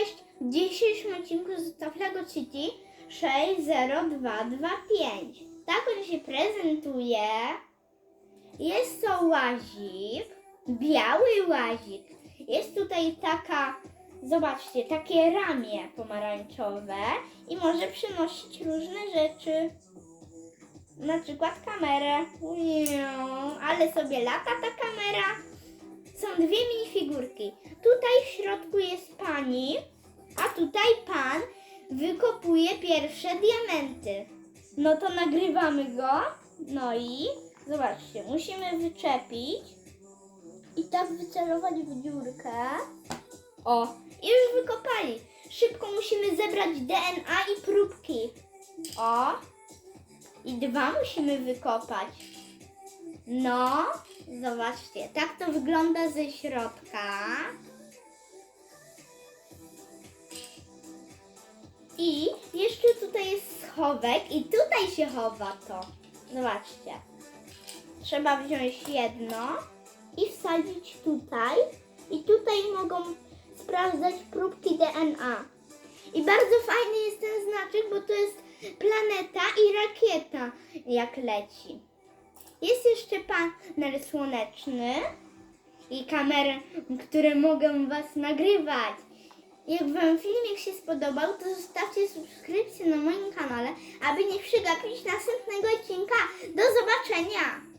Cześć! W dzisiejszym odcinku z Taflego City 60225. Tak on się prezentuje. Jest to łazik, biały łazik. Jest tutaj taka, zobaczcie, takie ramię pomarańczowe i może przynosić różne rzeczy. Na przykład kamerę. Ale sobie lata ta kamera. Są dwie minifigurki. Tutaj w środku jest pani, a tutaj pan wykopuje pierwsze diamenty. No to nagrywamy go. No i zobaczcie, musimy wyczepić i tak wycelować w dziurkę. O, i już wykopali. Szybko musimy zebrać DNA i próbki. O, i dwa musimy wykopać. No, zobaczcie, tak to wygląda ze środka. I jeszcze tutaj jest schowek i tutaj się chowa to. Zobaczcie. Trzeba wziąć jedno i wsadzić tutaj. I tutaj mogą sprawdzać próbki DNA. I bardzo fajny jest ten znaczek, bo to jest planeta i rakieta, jak leci. Jest jeszcze panel słoneczny i kamery, które mogą Was nagrywać. Jak Wam filmik się spodobał, to zostawcie subskrypcję na moim kanale, aby nie przegapić następnego odcinka. Do zobaczenia!